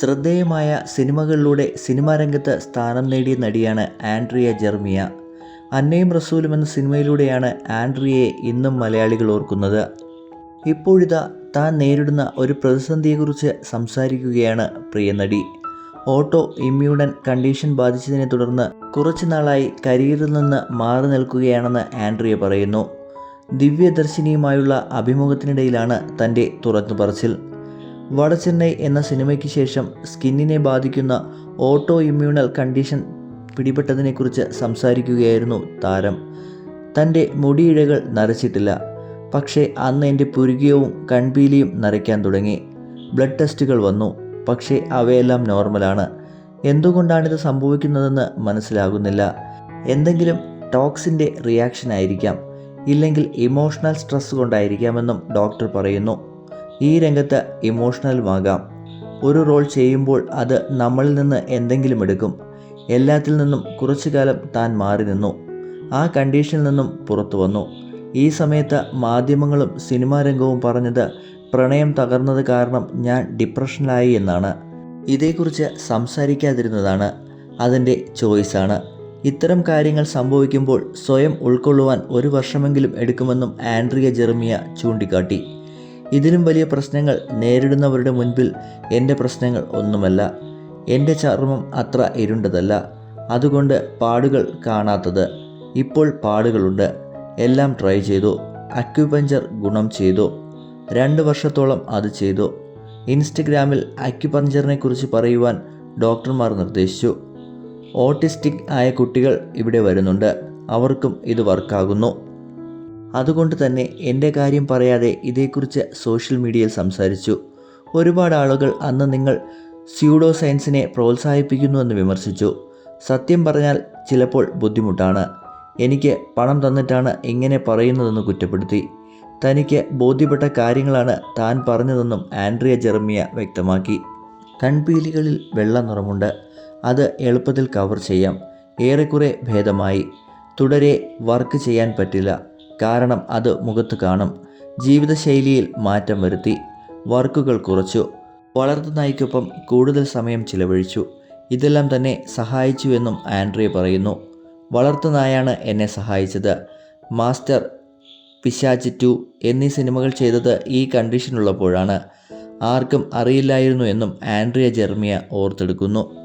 ശ്രദ്ധേയമായ സിനിമകളിലൂടെ സിനിമാ രംഗത്ത് സ്ഥാനം നേടിയ നടിയാണ് ആൻഡ്രിയ ജെർമിയ. അന്നയും റസൂലും എന്ന സിനിമയിലൂടെയാണ് ആൻഡ്രിയയെ ഇന്നും മലയാളികൾ ഓർക്കുന്നത്. ഇപ്പോഴിതാ താൻ നേരിടുന്ന ഒരു പ്രതിസന്ധിയെക്കുറിച്ച് സംസാരിക്കുകയാണ് പ്രിയ നടി. ഓട്ടോ ഇമ്മ്യൂണൻ കണ്ടീഷൻ ബാധിച്ചതിനെ തുടർന്ന് കുറച്ചു നാളായി കരിയറിൽ നിന്ന് മാറി നിൽക്കുകയാണെന്ന് ആൻഡ്രിയ പറയുന്നു. ദിവ്യദർശിനിയുമായുള്ള അഭിമുഖത്തിനിടയിലാണ് തന്റെ തുറന്നു പറച്ചിൽ. വടചെന്നൈ എന്ന സിനിമയ്ക്ക് ശേഷം സ്കിന്നിനെ ബാധിക്കുന്ന ഓട്ടോ ഇമ്മ്യൂണൽ കണ്ടീഷൻ പിടിപെട്ടതിനെക്കുറിച്ച് സംസാരിക്കുകയായിരുന്നു താരം. തന്റെ മുടിയിഴകൾ നരച്ചിട്ടില്ല. പക്ഷേ അന്ന് എന്റെ പുരുകിയവും കൺപീലിയും നരയ്ക്കാൻ തുടങ്ങി. ബ്ലഡ് ടെസ്റ്റുകൾ വന്നു. പക്ഷേ അവയെല്ലാം നോർമലാണ്. എന്തുകൊണ്ടാണിത് സംഭവിക്കുന്നതെന്ന് മനസ്സിലാകുന്നില്ല. എന്തെങ്കിലും ടോക്സിന്റെ റിയാക്ഷൻ ആയിരിക്കാം ഇല്ലെങ്കിൽ ഇമോഷണൽ സ്ട്രെസ് കൊണ്ടായിരിക്കാമെന്നും ഡോക്ടർ പറയുന്നു. ഈ രംഗത്ത് ഇമോഷണലുമാകാം ഒരു റോൾ ചെയ്യുമ്പോൾ അത് നമ്മളിൽ നിന്ന് എന്തെങ്കിലും എടുക്കും. എല്ലാത്തിൽ നിന്നും കുറച്ചു കാലം താൻ മാറി നിന്നു. ആ കണ്ടീഷനിൽ നിന്നും പുറത്തു വന്നു. ഈ സമയത്ത് മാധ്യമങ്ങളും സിനിമാ രംഗവും പറഞ്ഞത് പ്രണയം തകർന്നത് കാരണം ഞാൻ ഡിപ്രഷനിലായി എന്നാണ്. ഇതേക്കുറിച്ച് സംസാരിക്കാതിരുന്നതാണ് അതിന്റെ ചോയ്സാണ് ഇത്തരം കാര്യങ്ങൾ സംഭവിക്കുമ്പോൾ സ്വയം ഉൾക്കൊള്ളുവാൻ ഒരു വർഷമെങ്കിലും എടുക്കുമെന്നും ആൻഡ്രിയ ജെർമിയ ചൂണ്ടിക്കാട്ടി. ഇതിലും വലിയ പ്രശ്നങ്ങൾ നേരിടുന്നവരുടെ മുൻപിൽ എന്റെ പ്രശ്നങ്ങൾ ഒന്നുമല്ല. എന്റെ ചർമ്മം അത്ര ഇരുണ്ടതല്ല. അതുകൊണ്ട് പാടുകൾ കാണാത്തത്. ഇപ്പോൾ പാടുകളുണ്ട്. എല്ലാം ട്രൈ ചെയ്തു. അക്യുപഞ്ചർ ഗുണം ചെയ്തു. രണ്ട് വർഷത്തോളം അത് ചെയ്തു. ഇൻസ്റ്റഗ്രാമിൽ അക്യുപഞ്ചറിനെ കുറിച്ച് പറയുവാൻ ഡോക്ടർമാർ നിർദ്ദേശിച്ചു. ഓട്ടിസ്റ്റിക് ആയ കുട്ടികൾ ഇവിടെ വരുന്നുണ്ട്. അവർക്കും ഇത് വർക്കാകുന്നു. അതുകൊണ്ട് തന്നെ എന്റെ കാര്യം പറയാതെ ഇതേക്കുറിച്ച് സോഷ്യൽ മീഡിയയിൽ സംസാരിച്ചു. ഒരുപാട് ആളുകൾ അന്ന് നിങ്ങൾ സ്യൂഡോ സയൻസിനെ പ്രോത്സാഹിപ്പിക്കുന്നുവെന്ന് വിമർശിച്ചു. സത്യം പറഞ്ഞാൽ ചിലപ്പോൾ ബുദ്ധിമുട്ടാണ്. എനിക്ക് പണം തന്നിട്ടാണ് ഇങ്ങനെ പറയുന്നതെന്ന് കുറ്റപ്പെടുത്തി. തനിക്ക് ബോധ്യപ്പെട്ട കാര്യങ്ങളാണ് താൻ പറഞ്ഞതെന്നും ആൻഡ്രിയ ജെർമിയ വ്യക്തമാക്കി. കൺപീലികളിൽ വെള്ള നിറമുണ്ട്. അത് എളുപ്പത്തിൽ കവർ ചെയ്യാം. ഏറെക്കുറെ ഭേദമായി. തുടരെ വർക്ക് ചെയ്യാൻ പറ്റില്ല. കാരണം അത് മുഖത്ത് കാണും. ജീവിതശൈലിയിൽ മാറ്റം വരുത്തി. വർക്കുകൾ കുറച്ചു. വളർത്തു നായ്ക്കൊപ്പം കൂടുതൽ സമയം ചിലവഴിച്ചു. ഇതെല്ലാം തന്നെ സഹായിച്ചുവെന്നും ആൻഡ്രിയ പറയുന്നു. വളർത്തു നായാണ് എന്നെ സഹായിച്ചത്. മാസ്റ്റർ പിശാച്ച് ടു എന്നീ സിനിമകൾ ചെയ്തത് ഈ കണ്ടീഷനുള്ളപ്പോഴാണ് ആർക്കും അറിയില്ലായിരുന്നു എന്നും ആൻഡ്രിയ ജെർമിയ ഓർത്തെടുക്കുന്നു.